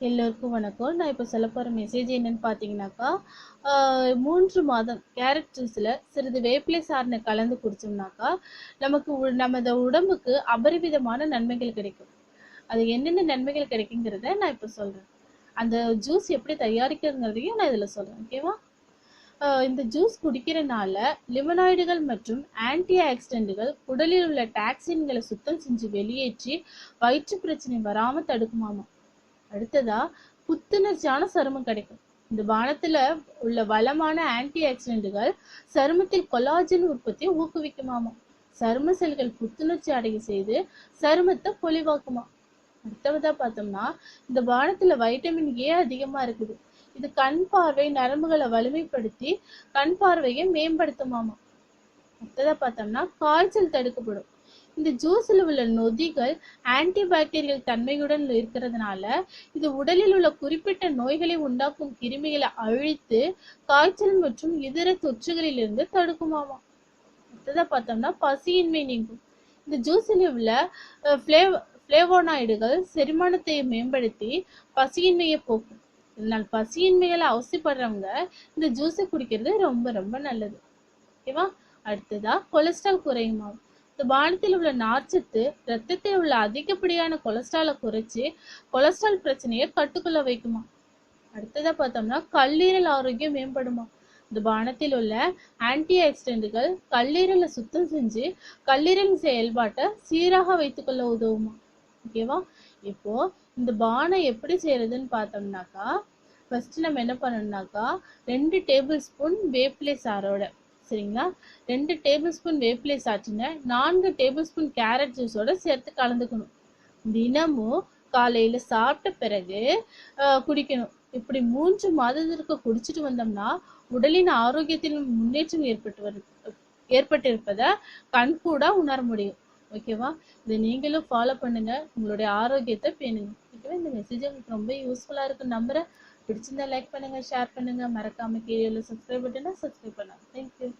எல்லோருக்கும் வணக்கம். நான் இப்போ சொல்ல போகிற மெசேஜ் என்னன்னு பார்த்தீங்கன்னாக்கா மூன்று மாதம் கேரட் ஜூஸில் சிறிது வேப்பிலை சார்ந்த கலந்து குடிச்சோம்னாக்கா நமக்கு உ- நமது உடம்புக்கு அபரிவிதமான நன்மைகள் கிடைக்கும். அது என்னென்ன நன்மைகள் கிடைக்குங்கிறத நான் இப்போ சொல்கிறேன் அந்த ஜூஸ் எப்படி தயாரிக்கிறதுங்கிறதையும் நான் இதில் சொல்கிறேன் ஓகேவா இந்த ஜூஸ் குடிக்கிறனால லிமனாய்டுகள் மற்றும் ஆன்டி ஆக்சிடென்ட்டுகள் உடலில் உள்ள டாக்ஸின்களை சுத்தம் செஞ்சு வெளியேற்றி வயிற்று பிரச்சனை வராமல் தடுக்குமாமா. அடுத்ததா புத்துணர்ச்சியான சருமம் கிடைக்கும். இந்த பானத்துல உள்ள வளமான ஆன்டி ஆக்சிடென்ட்டுகள் சருமத்தில் கொலாஜன் உற்பத்தியை ஊக்குவிக்குமாமா. சரும செல்கள் புத்துணர்ச்சி அடைய செய்து சருமத்தை பொலிவாக்குமா. அடுத்ததா பார்த்தோம்னா இந்த பானத்துல வைட்டமின் ஏ அதிகமா இருக்குது. இது கண் பார்வை நரம்புகளை வலிமைப்படுத்தி கண் பார்வையை மேம்படுத்துமாமா. அடுத்ததா பார்த்தோம்னா காய்ச்சல் தடுக்கப்படும். இந்த ஜூஸில் உள்ள நொதிகள் ஆன்டிபாக்டீரியல் தன்மையுடன் இருக்கிறதுனால இது உடலில் உள்ள குறிப்பிட்ட நோய்களை உண்டாக்கும் கிருமிகளை அழித்து காய்ச்சல் மற்றும் இதர தொற்றுகளிலிருந்து தடுக்குமாமா அடுத்ததாக பார்த்தோம்னா பசியின்மை நீங்கும். இந்த ஜூஸில் உள்ள ஃப்ளேவ் ஃப்ளேவோனாய்டுகள் செரிமானத்தை மேம்படுத்தி பசியின்மையை போக்கும். இதனால் பசியின்மைகளை அவசியப்படுறவங்க இந்த ஜூஸை குடிக்கிறது ரொம்ப ரொம்ப நல்லது. ஓகேவா? அடுத்ததா கொலஸ்ட்ரால் குறையுமாம். பானத்தில் உள்ள நார்ச்சத்து ரத்தத்தில் உள்ள அதிகப்படியான கொலஸ்ட்ராலை குறைச்சி கொலஸ்ட்ரால் பிரச்சனையை கட்டுக்குள்ள வைக்குமா அடுத்ததா பார்த்தோம்னா கல்லீரல் ஆரோக்கியம் மேம்படுமா? இந்த பானத்தில் உள்ள ஆன்டி ஆக்சிடென்ட்கள் கல்லீரலை சுத்தம் செஞ்சு கல்லீரல் செயல்பாட்டை சீராக வைத்துக்கொள்ள உதவுமா? ஓகேவா இப்போ இந்த பானம் எப்படி செய்யறதுன்னு பார்த்தோம்னாக்கா ஃபர்ஸ்ட் நம்ம என்ன பண்ணணும்னாக்கா ரெண்டு டேபிள் ஸ்பூன் வேப்பிலை சாரோட சரிங்களா? ரெண்டு டேபிள் ஸ்பூன் வேப்பிலை சாற்றுங்க நான்கு டேபிள் ஸ்பூன் கேரட் ஜூஸோட சேர்த்து கலந்துக்கணும். தினமும் காலையில் சாப்பிட்ட பிறகு குடிக்கணும். இப்படி மூன்று மாதத்திற்கு குடிச்சிட்டு வந்தோம்னா உடலின் ஆரோக்கியத்தில் முன்னேற்றம் ஏற்பட்டு வரு ஏற்பட்டிருப்பதை கண்கூடா உணர முடியும். ஓகேவா இதை நீங்களும் ஃபாலோ பண்ணுங்க. உங்களுடைய ஆரோக்கியத்தை பேணுங்க. ஓகேவா இந்த மெசேஜ் உங்களுக்கு ரொம்ப யூஸ்ஃபுல்லாக இருக்குன்னு நம்புகிறேன் பிடிச்சிருந்தா லைக் பண்ணுங்க ஷேர் பண்ணுங்க. மறக்காம கீழே சப்ஸ்கிரைப் பட்டனா சப்ஸ்கிரைப் பண்ணுங்க தேங்க்யூ